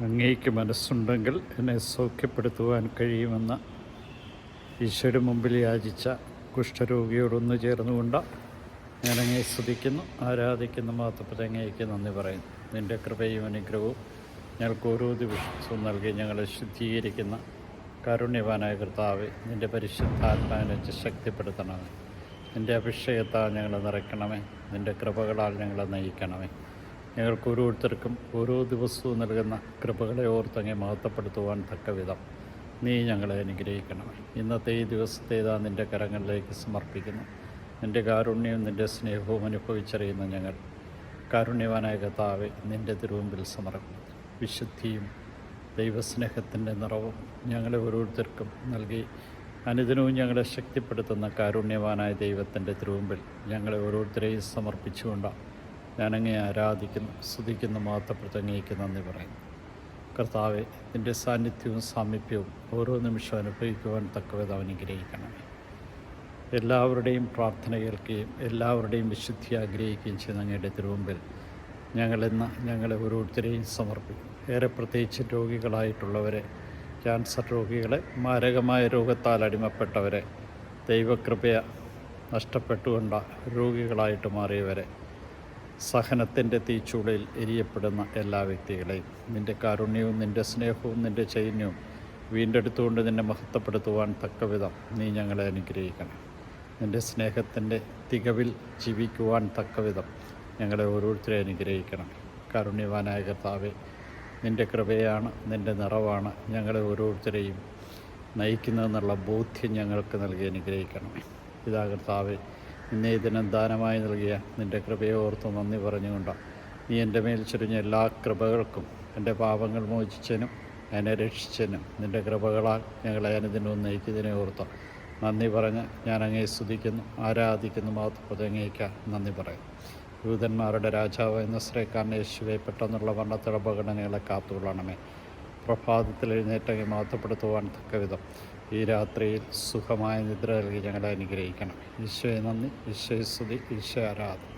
അങ്ങേക്ക് മനസ്സുണ്ടെങ്കിൽ എന്നെ സൗഖ്യപ്പെടുത്തുവാൻ കഴിയുമെന്ന് ഈശോയുടെ മുമ്പിൽ യാചിച്ച കുഷ്ഠരോഗിയോടൊന്നു ചേർന്നുകൊണ്ട് ഞാൻ അങ്ങേ സ്തുതിക്കുന്നു ആരാധിക്കുന്നു മാത്രപ്പെട്ട അങ്ങേക്ക് നന്ദി പറയുന്നു. നിന്റെ കൃപയും അനുഗ്രഹവും ഞങ്ങൾക്ക് ഓരോ ദിവസവും നൽകി ഞങ്ങളെ ശുദ്ധീകരിക്കുന്ന കാരുണ്യവാനായ കർത്താവെ നിന്റെ പരിശുദ്ധാത്മാവിനെ ശക്തിപ്പെടുത്തണമേ. നിന്റെ അഭിഷേകത്താൽ ഞങ്ങളെ നിറയ്ക്കണമേ. നിന്റെ കൃപകളാൽ ഞങ്ങളെ നയിക്കണമേ. ഞങ്ങൾക്ക് ഓരോരുത്തർക്കും ഓരോ ദിവസവും നൽകുന്ന കൃപകളെ ഓർത്തങ്ങെ മഹത്വപ്പെടുത്തുവാൻ തക്ക വിധം. നീ ഞങ്ങളെ അനുഗ്രഹിക്കണം ഇന്നത്തെ ഈ ദിവസത്തെ ഇതാ നിന്റെ കരങ്ങളിലേക്ക് സമർപ്പിക്കുന്നു. നിന്റെ കാരുണ്യവും നിന്റെ സ്നേഹവും അനുഭവിച്ചറിയുന്ന ഞങ്ങൾ. കാരുണ്യവാനായ കഥാവെ നിന്റെ തിരുവമ്പിൽ സമർപ്പിക്കുന്നു വിശുദ്ധിയും ദൈവസ്നേഹത്തിന്റെ നിറവും ഞങ്ങളെ ഓരോരുത്തർക്കും നൽകി. അനുദിനവും ഞങ്ങളെ ശക്തിപ്പെടുത്തുന്ന കാരുണ്യവാനായ ദൈവത്തിന്റെ തിരുവമ്പിൽ ഞങ്ങളെ ഓരോരുത്തരെയും സമർപ്പിച്ചുകൊണ്ടാണ് ഞാനങ്ങേ ആരാധിക്കുന്നു സ്തുതിക്കുന്നു മാത്രപ്പെടുത്തി അങ്ങേക്ക് നന്ദി പറയുന്നു. കർത്താവെ നിന്റെ സാന്നിധ്യവും സാമീപ്യവും ഓരോ നിമിഷവും അനുഭവിക്കുവാൻ തക്കവിധം അനുഗ്രഹിക്കണമേ. എല്ലാവരുടെയും പ്രാർത്ഥന കേൾക്കുകയും എല്ലാവരുടെയും വിശുദ്ധി ആഗ്രഹിക്കുകയും ചെയ്യുന്ന അങ്ങയുടെ തിരുവമ്പിൽ ഞങ്ങളിന്ന് ഞങ്ങളെ ഓരോരുത്തരെയും സമർപ്പിക്കും ഏറെ പ്രത്യേകിച്ച് രോഗികളായിട്ടുള്ളവരെ ക്യാൻസർ രോഗികളെ മാരകമായ രോഗത്താൽ അടിമപ്പെട്ടവരെ ദൈവകൃപയ നഷ്ടപ്പെട്ടുകൊണ്ട രോഗികളായിട്ട് മാറിയവരെ സഹനത്തിന്റെ തീച്ചൂളയിൽ എരിയപ്പെടുന്ന എല്ലാ വ്യക്തികളെയും. നിന്റെ കാരുണ്യവും നിന്റെ സ്നേഹവും നിന്റെ ചൈന്യവും വീണ്ടെടുത്തുകൊണ്ട് നിന്നെ മഹത്വപ്പെടുത്തുവാൻ തക്കവിധം നീ ഞങ്ങളെ അനുഗ്രഹിക്കണം. നിന്റെ സ്നേഹത്തിന്റെ തികവിൽ ജീവിക്കുവാൻ തക്കവിധം ഞങ്ങളെ ഓരോരുത്തരെ അനുഗ്രഹിക്കണം. കാരുണ്യവാനായ കർത്താവെ നിന്റെ കൃപയാണ് നിന്റെ നിറവാണ് ഞങ്ങളെ ഓരോരുത്തരെയും നയിക്കുന്നതെന്നുള്ള ബോധ്യം ഞങ്ങൾക്ക് നൽകി അനുഗ്രഹിക്കണം. ഇതാ കർത്താവെ ഇന്നേ ദിനം ദാനമായി നൽകിയ നിന്റെ കൃപയെ ഓർത്ത് നന്ദി പറഞ്ഞുകൊണ്ട്. നീ എന്റെ മേൽ ചൊരിഞ്ഞ എല്ലാ കൃപകൾക്കും എന്റെ പാപങ്ങൾ മോചിച്ചതിനും എന്നെ രക്ഷിച്ചതിനും നിന്റെ കൃപകളാൽ ഞങ്ങളെ അനുദിനവും നയിക്കുന്നതിനെ ഓർത്ത് നന്ദി പറഞ്ഞ് ഞാൻ അങ്ങേ സ്തുതിക്കുന്നു ആരാധിക്കുന്നു മാത്രം അങ്ങേക്ക് നന്ദി പറയും. യൂതന്മാരുടെ രാജാവ് എന്ന ശ്രേക്കാരൻ യേശുവെ പെട്ടെന്നുള്ള വർണത്തിലുള്ള അപകടനകളെ കാത്തുകൊള്ളണമേ. പ്രഭാതത്തിൽ എഴുന്നേറ്റങ്ങി മഹത്വപ്പെടുത്തുവാൻ തക്കവിധം. ഈ രാത്രിയിൽ സുഖമായ നിദ്ര നൽകി ഞങ്ങളെ അനുഗ്രഹിക്കണം. ഈശോയെ നന്ദി. ഈശോയെ സ്തുതി. ഈശോ ആരാധന.